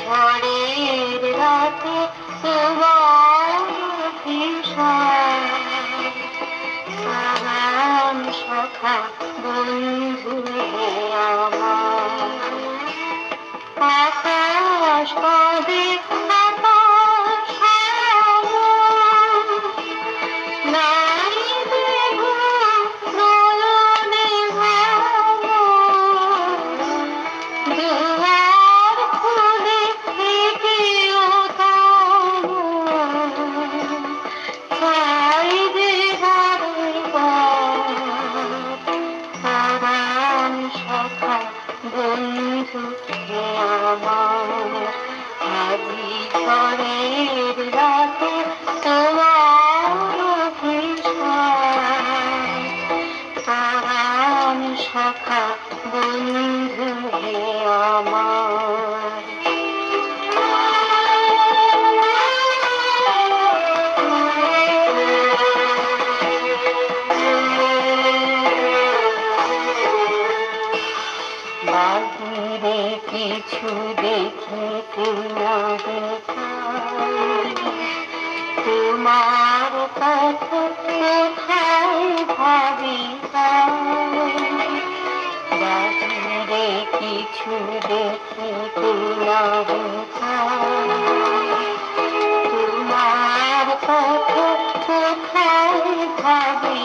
ঝড়ের রাতে তোমার ভীষণ সখা বন্ধু আমার। আকাশ কবে ঝড়ের রাতে তোমার সখা বন্ধু হে আমার কিছু দেখে না দেখাই তোমার কথা কোথায় ভাবি। বাহিরে কিছু দেখে না দেখাই তোমার কথা কোথায় ভাবি